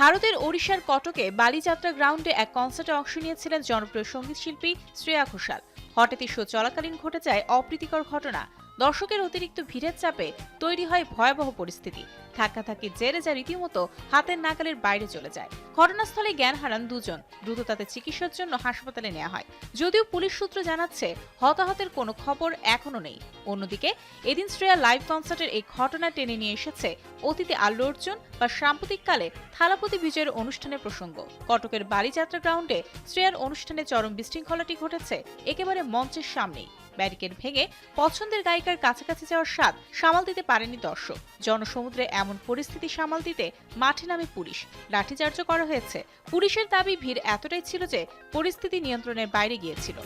ভারতের ওড়িশার কটকে বালিযাত্রা গ্রাউন্ডে এক কনসার্টে অংশ নিয়েছিলেন জনপ্রিয় সংগীত শিল্পী শ্রেয়া ঘোষাল। হঠাৎই শো চলাকালীন ঘটে যায় অপ্রীতিকর ঘটনা। দর্শকের অতিরিক্ত ভিড়ের চাপে তৈরি হয় ভয়াবহ পরিস্থিতি। ধাক্কাধাক্কি জেরে যা রীতিমতো হাতের নাগালের বাইরে চলে যায়। ঘটনাস্থলে জ্ঞান হারান দুজন। দ্রুত তাতে চিকিৎসার জন্য হাসপাতালে নেওয়া হয়। যদিও পুলিশ সূত্র জানাচ্ছে, হতাহতের কোনো খবর এখনও নেই। অন্যদিকে, এদিন শ্রেয়া লাইভ কনসার্টের এই ঘটনা টেনে নিয়ে এসেছে অতীতে আল্লু অর্জুন বা সাম্প্রতিককালে থালাপতি বিজয়ের অনুষ্ঠানের প্রসঙ্গ। কটকের বালিযাত্রা গ্রাউন্ডে শ্রেয়ার অনুষ্ঠানে চরম বিশৃঙ্খলাটি ঘটেছে, একেবারে মঞ্চের সামনেই। ব্যারিকেড ভেঙে পছন্দের গায়িকার কাছাকাছি যাওয়ার স্বাদ সামাল দিতে পারেনি দর্শক। জনসমুদ্রে এমন পরিস্থিতি সামাল দিতে মাঠে নামে পুলিশ। লাঠিচার্জ করা হয়েছে। পুলিশের দাবি, ভিড় এতটাই ছিল যে পরিস্থিতি নিয়ন্ত্রণের বাইরে গিয়েছিল।